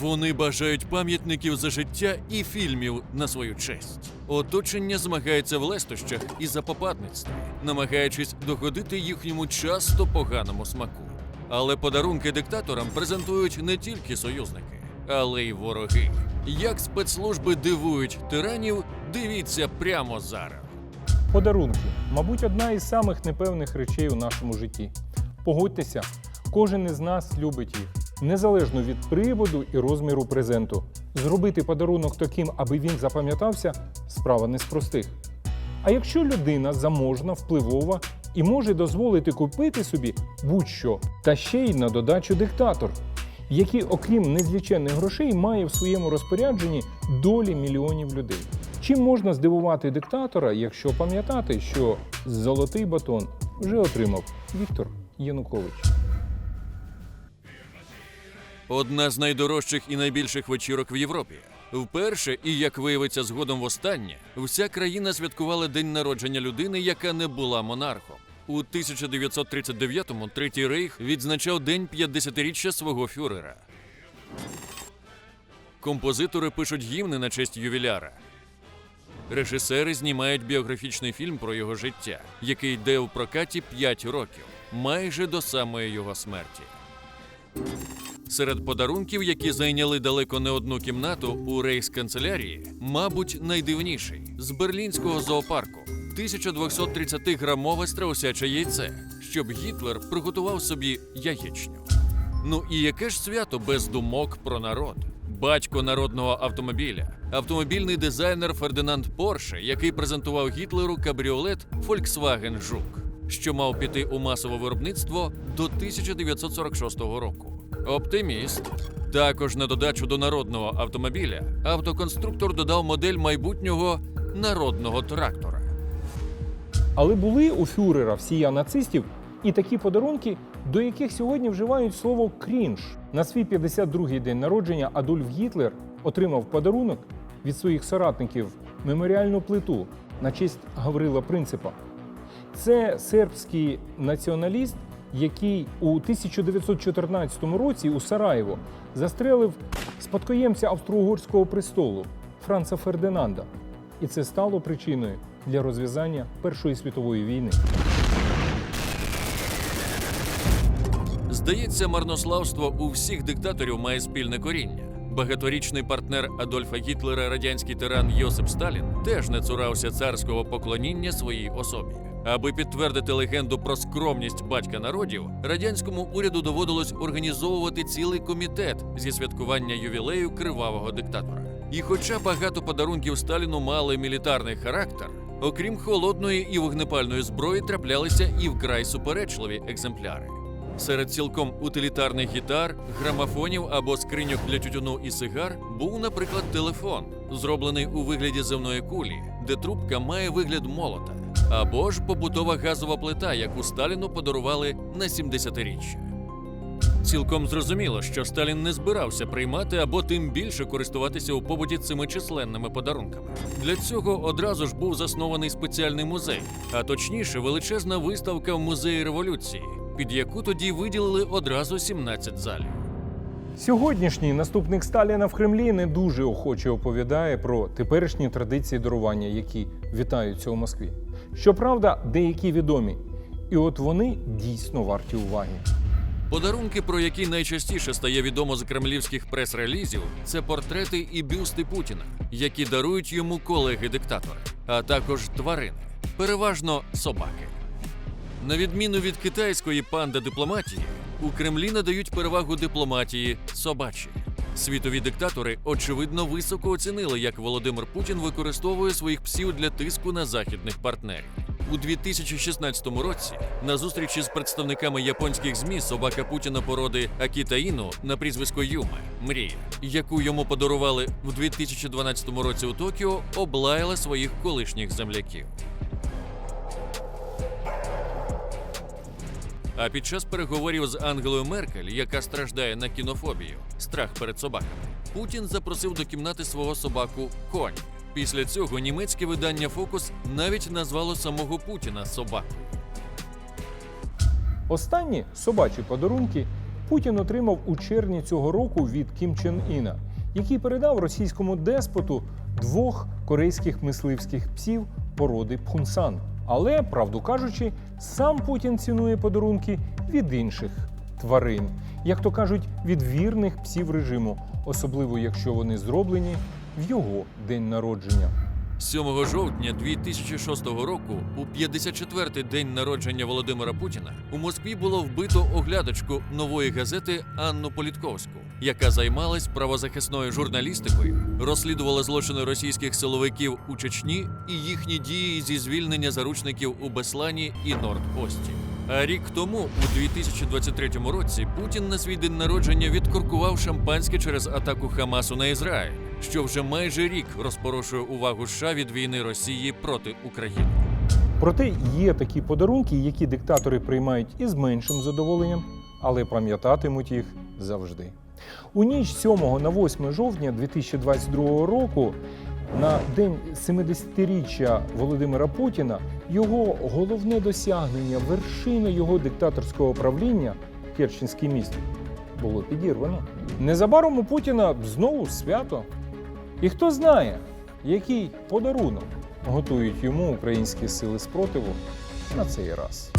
Вони бажають пам'ятників за життя і фільмів на свою честь. Оточення змагається в лестощах і запопадництві, намагаючись догодити їхньому часто поганому смаку. Але подарунки диктаторам презентують не тільки союзники, але й вороги. Як спецслужби дивують тиранів, дивіться прямо зараз. Подарунки, мабуть, одна із самих непевних речей у нашому житті. Погодьтеся, кожен із нас любить їх, незалежно від приводу і розміру презенту. Зробити подарунок таким, аби він запам'ятався, справа не з простих. А якщо людина заможна, впливова і може дозволити купити собі будь-що, та ще й на додачу диктатор, який, окрім незліченних грошей, має в своєму розпорядженні долі мільйонів людей. Чим можна здивувати диктатора, якщо пам'ятати, що золотий батон вже отримав Віктор Янукович? Одна з найдорожчих і найбільших вечірок в Європі. Вперше, і як виявиться згодом востаннє, вся країна святкувала день народження людини, яка не була монархом. У 1939-му Третій Рейх відзначав день 50-річчя свого фюрера. Композитори пишуть гімни на честь ювіляра. Режисери знімають біографічний фільм про його життя, який йде у прокаті 5 років, майже до самої його смерті. Серед подарунків, які зайняли далеко не одну кімнату у рейхсканцелярії, мабуть, найдивніший з берлінського зоопарку 1230-грамове страусяче яйце, щоб Гітлер приготував собі яєчню. Ну і яке ж свято без думок про народ? Батько народного автомобіля, автомобільний дизайнер Фердинанд Порше, який презентував Гітлеру кабріолет Volkswagen Жук, що мав піти у масове виробництво до 1946 року. Оптиміст. Також на додачу до народного автомобіля автоконструктор додав модель майбутнього народного трактора. Але були у фюрера всія нацистів і такі подарунки, до яких сьогодні вживають слово крінж. На свій 52-й день народження Адольф Гітлер отримав подарунок від своїх соратників меморіальну плиту на честь Гаврила Принципа. Це сербський націоналіст, який у 1914 році у Сараєво застрелив спадкоємця австро-угорського престолу Франца Фердинанда. І це стало причиною для розв'язання Першої світової війни. Здається, марнославство у всіх диктаторів має спільне коріння. Багаторічний партнер Адольфа Гітлера, радянський тиран Йосип Сталін, теж не цурався царського поклоніння своїй особі. Аби підтвердити легенду про скромність батька народів, радянському уряду доводилось організовувати цілий комітет зі святкування ювілею кривавого диктатора. І хоча багато подарунків Сталіну мали мілітарний характер, окрім холодної і вогнепальної зброї траплялися і вкрай суперечливі екземпляри. Серед цілком утилітарних гітар, грамофонів або скриньок для тютюну і сигар був, наприклад, телефон, зроблений у вигляді земної кулі, де трубка має вигляд молота, або ж побутова газова плита, яку Сталіну подарували на 70-річчя. Цілком зрозуміло, що Сталін не збирався приймати або тим більше користуватися у побуті цими численними подарунками. Для цього одразу ж був заснований спеціальний музей, а точніше, величезна виставка в музеї революції, під яку тоді виділили одразу 17 залів. Сьогоднішній наступник Сталіна в Кремлі не дуже охоче оповідає про теперішні традиції дарування, які вітаються у Москві. Щоправда, деякі відомі, і от вони дійсно варті уваги. Подарунки, про які найчастіше стає відомо з кремлівських прес-релізів, це портрети і бюсти Путіна, які дарують йому колеги диктатори, а також тварини, переважно собаки. На відміну від китайської панда дипломатії, у Кремлі надають перевагу дипломатії собачій. Світові диктатори очевидно високо оцінили, як Володимир Путін використовує своїх псів для тиску на західних партнерів. У 2016 році на зустрічі з представниками японських змі собака Путіна породи Акіта Іну на прізвисько Юма Мрія, яку йому подарували в 2012 році у Токіо, облаяла своїх колишніх земляків. А під час переговорів з Ангелою Меркель, яка страждає на кінофобію, страх перед собаками, Путін запросив до кімнати свого собаку Конь. Після цього німецьке видання Фокус навіть назвало самого Путіна собакою. Останні собачі подарунки Путін отримав у червні цього року від Кім Чен Іна, який передав російському деспоту двох корейських мисливських псів породи Пхунсан. Але, правду кажучи, сам Путін цінує подарунки від інших тварин, як то кажуть, від вірних псів режиму, особливо якщо вони зроблені в його день народження. 7 жовтня 2006 року, у 54-й день народження Володимира Путіна, у Москві було вбито оглядачку нової газети Анну Політковську, яка займалась правозахисною журналістикою, розслідувала злочини російських силовиків у Чечні і їхні дії зі звільнення заручників у Беслані і Нордості. А рік тому, у 2023 році, Путін на свій день народження відкуркував шампанське через атаку Хамасу на Ізраїль, що вже майже рік розпорошує увагу США від війни Росії проти України. Проте є такі подарунки, які диктатори приймають із меншим задоволенням, але пам'ятатимуть їх завжди. У ніч 7 на 8 жовтня 2022 року, на день 70-річчя Володимира Путіна, його головне досягнення, вершина його диктаторського правління Керченський міст було підірвано. Незабаром у Путіна знову свято. І хто знає, який подарунок готують йому українські сили спротиву на цей раз.